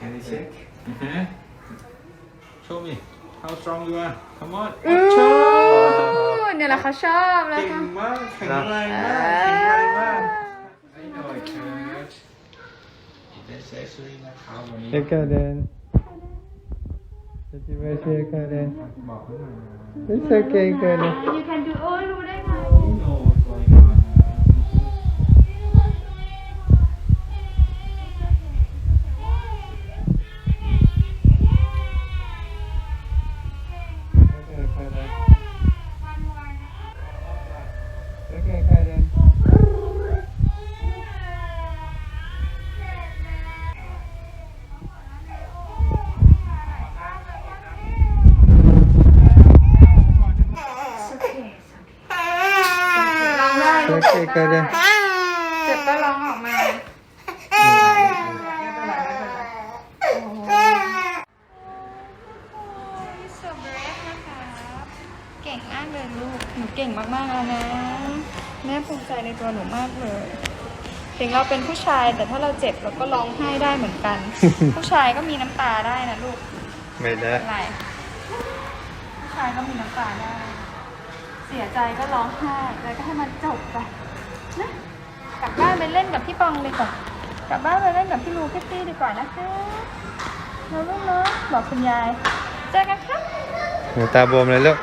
Can you. Mm-hmm. Show me how strong you are. Come on. อื Watch out. อเนี่ยแหละเขาชอบแล้วเก่ค่ะงมากแข็งแรงมากแข็งแรงมากไอ้หน่อยครับเดสเซอรี่นะครับวันนี้ Shake her then. Did you shake her then? Karen. It's okay, Karen. You can do all รู้ได้ไหม ร้องได้ Okay, Eka then. เจ็บก็ร้องออกมาไม่เป็นไรไม่เป็นไรโอ้โหสเบรฟนะคะเก่งมากเลยลูก หนูเก่งมากๆแล้วนะ แม่ภูมิใจในตัวหนูมากเลยถึงเราเป็นผู้ชายแต่ถ้าเราเจ็บเราก็ร้องไห้ได้เหมือนกัน ผู้ชายก็มีน้ำตาได้นะลูก ไม่ได้อะไรผู้ชายก็มีน้ำตาได้ เสียใจก็ร้องไห้แล้วก็ให้มันจบไปนะกลับบ้านไปเล่นกับพี่ปองเลยก่อนกลับบ้านไปเล่นกับพี่ลูพี่ตี้ดีกว่านะคะเราลูกเนาะบอกคุณยายเจอกันครับหนูตาบวมเลยลูก